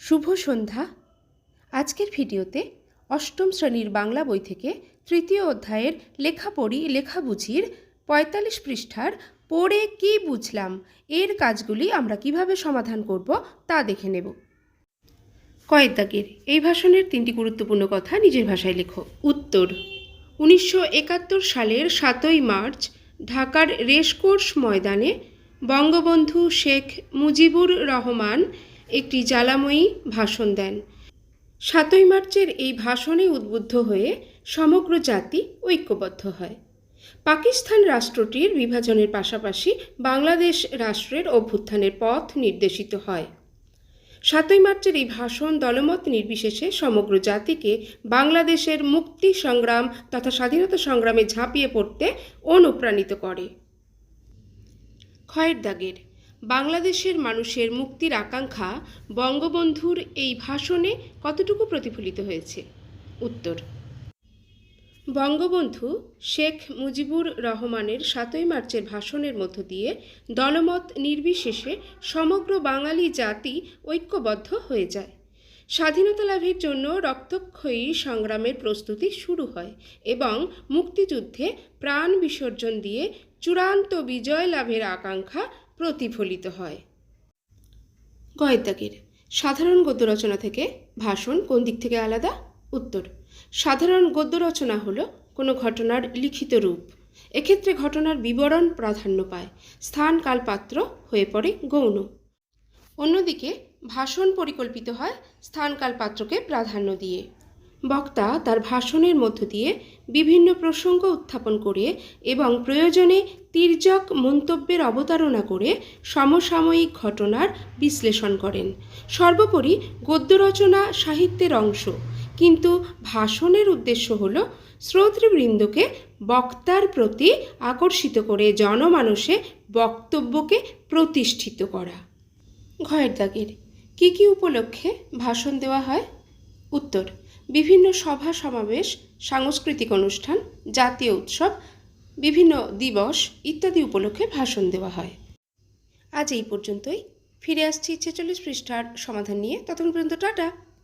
শুভ সন্ধ্যা। আজকের ভিডিওতে অষ্টম শ্রেণির বাংলা বই থেকে তৃতীয় অধ্যায়ের লেখাপড়ি লেখা বুঝির পঁয়তাল্লিশ পৃষ্ঠার পড়ে কি বুঝলাম, এর কাজগুলি আমরা কীভাবে সমাধান করব তা দেখে নেব। কয়েক দাগের, এই ভাষণের তিনটি গুরুত্বপূর্ণ কথা নিজের ভাষায় লেখো। উত্তর, উনিশশো একাত্তর সালের সাতই মার্চ ঢাকার রেসকোর্স ময়দানে বঙ্গবন্ধু শেখ মুজিবুর রহমান একটি জ্বালাময়ী ভাষণ দেন। সাতই মার্চের এই ভাষণে উদ্বুদ্ধ হয়ে সমগ্র জাতি ঐক্যবদ্ধ হয়। পাকিস্তান রাষ্ট্রটির বিভাজনের পাশাপাশি বাংলাদেশ রাষ্ট্রের অভ্যুত্থানের পথ নির্দেশিত হয়। সাতই মার্চের এই ভাষণ দলমত নির্বিশেষে সমগ্র জাতিকে বাংলাদেশের মুক্তি সংগ্রাম তথা স্বাধীনতা সংগ্রামে ঝাঁপিয়ে পড়তে অনুপ্রাণিত করে। ক্ষয়ের দাগের বাংলাদেশের মানুষের মুক্তির আকাঙ্ক্ষা বঙ্গবন্ধুর এই ভাষণে কতটুকু প্রতিফলিত হয়েছে? উত্তর। বঙ্গবন্ধু শেখ মুজিবুর রহমানের সাতই মার্চের ভাষণের মধ্য দিয়ে দলমত নির্বিশেষে সমগ্র বাঙালি জাতি ঐক্যবদ্ধ হয়ে যায়। স্বাধীনতা লাভের জন্য রক্তক্ষয়ী সংগ্রামের প্রস্তুতি শুরু হয় এবং মুক্তিযুদ্ধে প্রাণ বিসর্জন দিয়ে চূড়ান্ত বিজয় লাভের আকাঙ্ক্ষা প্রতিফলিত হয়। গয়েদাগের সাধারণ গদ্য রচনা থেকে ভাষণ কোন দিক থেকে আলাদা? উত্তর, সাধারণ গদ্য রচনা হলো কোনো ঘটনার লিখিত রূপ। এক্ষেত্রে ঘটনার বিবরণ প্রাধান্য পায়, স্থান কাল পাত্র হয়ে পড়ে গৌণ। অন্যদিকে, ভাষণ পরিকল্পিত হয় স্থান কাল পাত্রকে প্রাধান্য দিয়ে। বক্তা তার ভাষণের মধ্য দিয়ে বিভিন্ন প্রসঙ্গ উত্থাপন করে এবং প্রয়োজনে তির্যক মন্তব্যের অবতারণা করে সমসাময়িক ঘটনার বিশ্লেষণ করেন। সর্বোপরি গদ্য রচনা সাহিত্যের অংশ। কিন্তু ভাষণের উদ্দেশ্য হল শ্রোতৃবৃন্দকে বক্তার প্রতি আকর্ষিত করে জনমানসে বক্তব্যকে প্রতিষ্ঠিত করা। ঘয়ের দাগের, কী কী উপলক্ষে ভাষণ দেওয়া হয়? উত্তর বিভিন্ন সভা সমাবেশ, সাংস্কৃতিক অনুষ্ঠান, জাতীয় উৎসব, বিভিন্ন দিবস ইত্যাদি উপলক্ষে ভাষণ দেওয়া হয়। আজ এই পর্যন্তই। ফিরে আসছি ছেচল্লিশ পৃষ্ঠার সমাধান নিয়ে। ততক্ষণ পর্যন্ত টাটা।